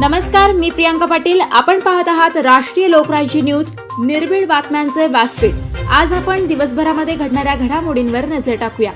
नमस्कार मी प्रियांका पाटील. आपण पाहत आहात राष्ट्रीय लोकराज्य न्यूज. निर्भीड बातम्यांचे व्यासपीठ. आज आपण दिवसभरामध्ये घडणाऱ्या घडामोडींवर नजर टाकूया.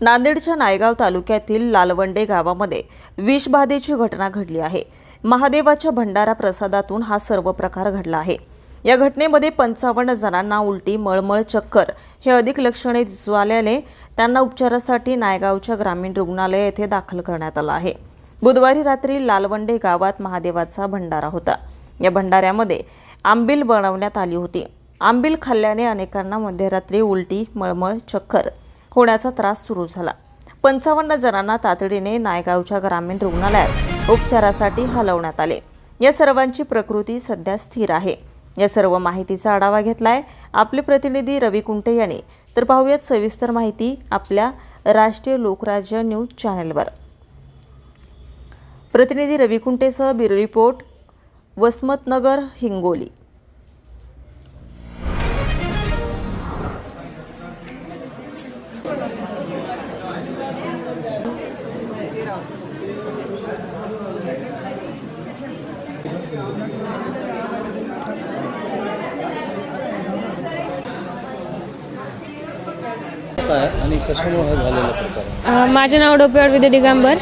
नांदेडच्या नायगाव तालुक्यातील लालवंडे गावामध्ये विषबाधेची घटना घडली आहे. महादेवाच्या भंडारा प्रसादातून हा सर्व प्रकार घडला आहे. या घटनेमध्ये पंचावन्न जणांना उलटी मळमळ चक्कर हे अधिक लक्षणे दिसू आल्याने त्यांना उपचारासाठी नायगावच्या ग्रामीण रुग्णालय येथे दाखल करण्यात आलं आहे. बुधवारी रात्री लालवंडे गावात महादेवाचा भंडारा होता. या भंडाऱ्यामध्ये आंबील बनवण्यात आली होती. आंबील खाल्ल्याने अनेकांना मध्यरात्री उलटी मळमळ चक्कर होण्याचा त्रास सुरू झाला. पंचावन्न जणांना तातडीने नायगावच्या ग्रामीण रुग्णालयात उपचारासाठी हलवण्यात आले. या सर्वांची प्रकृती सध्या स्थिर आहे. या सर्व माहितीचा आढावा घेतलाय आपले प्रतिनिधी रवी कुंटे यांनी. तर पाहूयात सविस्तर माहिती आपल्या राष्ट्रीय लोकराज्य न्यूज चॅनेलवर. प्रतिनिधी रवी कुंटेसह ब्युरो रिपोर्ट वसमतनगर हिंगोली. आणि कशामुळे झालेला प्रकार माझे नाव डोपेवाड विद्या दिगंबर.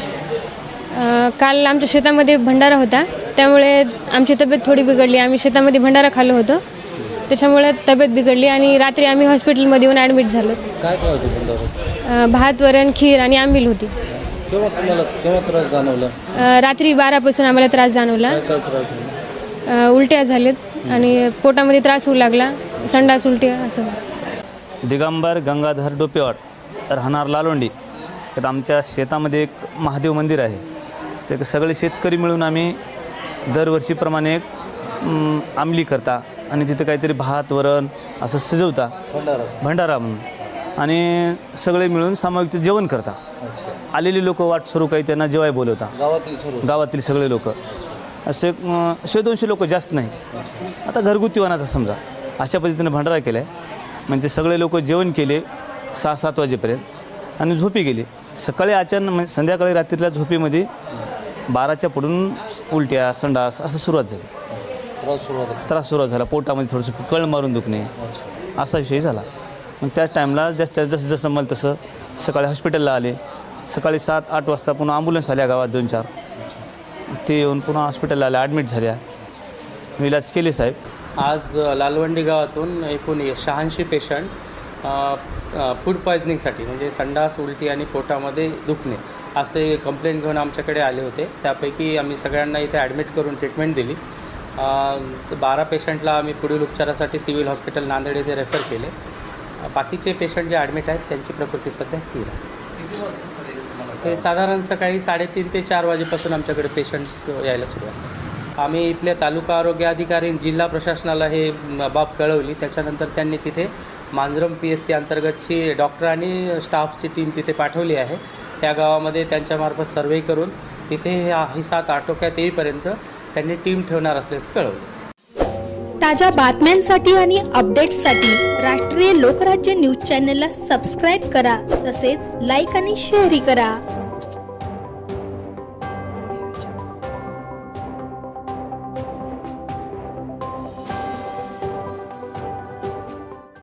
अ, काल आमच्या शेतामध्ये भंडारा होता. त्यामुळे आमची तब्येत थोडी बिघडली. आम्ही शेतामध्ये भंडारा खाल्लो होतो. त्याच्यामुळे तब्येत बिघडली आणि रात्री आम्ही हॉस्पिटलमध्ये येऊन ॲडमिट झालो. काय काय होतं बंडावर अ, भात वरण खीर आणि आंबील होती. केव्हा तुम्हाला केव्हा त्रास जाणवला? अ, रात्री बारापासून आम्हाला त्रास जाणवला. काय काय त्रास झाला? अ, उलट्या झालेत आणि पोटामध्ये त्रास होऊ लागला. संडास उलट्या असं. दिगंबर गंगाधर डोपेवाड राहणार लालोंडी. तर आमच्या शेतामध्ये एक महादेव मंदिर आहे. ते सगळे शेतकरी मिळून आम्ही दरवर्षीप्रमाणे आमली करता. आणि तिथं काहीतरी भात वरण असं सजवता भंडारा. भंडारा म्हणून. आणि सगळे मिळून सामूहिक ते जेवण करता. आलेली लोक वाट सुरू काही त्यांना जेवाय बोलवता. गावातील गावातील सगळे लोक. असे शे दोनशे लोक जास्त नाही. आता घरगुती वनाचा समजा. अशा पद्धतीने भंडारा केला आहे म्हणजे सगळे लोक जेवण केले सहा सात वाजेपर्यंत. आणि झोपी गेले. सकाळी अचानक म्हणजे संध्याकाळी रात्रीला झोपेमध्ये बाराच्या पुढून उलट्या संडास असं सुरुवात झाली. त्रास सुरुवात आहे. त्रास सुरुवात झाला. पोटामध्ये थोडंसं कळ मारून दुखणे. असा विषय झाला. मग त्याच टाईमला जास्त जसं जसं मला तसं सकाळी हॉस्पिटलला आले. सकाळी सात आठ वाजता पुन्हा ॲम्ब्युलन्स आल्या गावात दोन चार. ते येऊन पुन्हा हॉस्पिटलला आल्या ॲडमिट झाल्या. इलाज केले साहेब. आज अ, लालवंडी गावातून एकूण शहाऐंशी पेशंट फूड पॉयझनिंगसाठी म्हणजे संडास उलटी आणि पोटामध्ये दुखणे. असे कंप्लेंट घेऊन आमच्याकडे आले होते. त्यापैकी आम्ही सगळ्यांना इथे ॲडमिट करून ट्रीटमेंट दिली. बारा पेशंटला आम्ही पुढील उपचारासाठी सिव्हिल हॉस्पिटल नांदेड येथे रेफर केले. बाकीचे पेशंट जे ॲडमिट आहेत त्यांची प्रकृती सध्या स्थिर आहे. ते साधारण सकाळी साडेतीन ते चार वाजेपासून आमच्याकडे पेशंट यायला सुरुवात झाली. आम्ही इथल्या तालुका आरोग्य अधिकारी जिल्हा प्रशासनाला हे बाब कळवली. त्याच्यानंतर त्यांनी तिथे मांजरम पी एस सी अंतर्गतची डॉक्टर आणि स्टाफची टीम तिथे पाठवली आहे. त्या गावामध्ये त्यांच्यामार्फत सर्वे करून तिथे ही सात आटोक्यात येईपर्यंत त्यांनी टीम ठेवणार असल्याचं कळवलं. ताज्या बातम्यांसाठी आणि अपडेट्ससाठी राष्ट्रीय लोकराज्य न्यूज चॅनलला सबस्क्राईब करा. तसेच लाईक आणि शेअरही करा.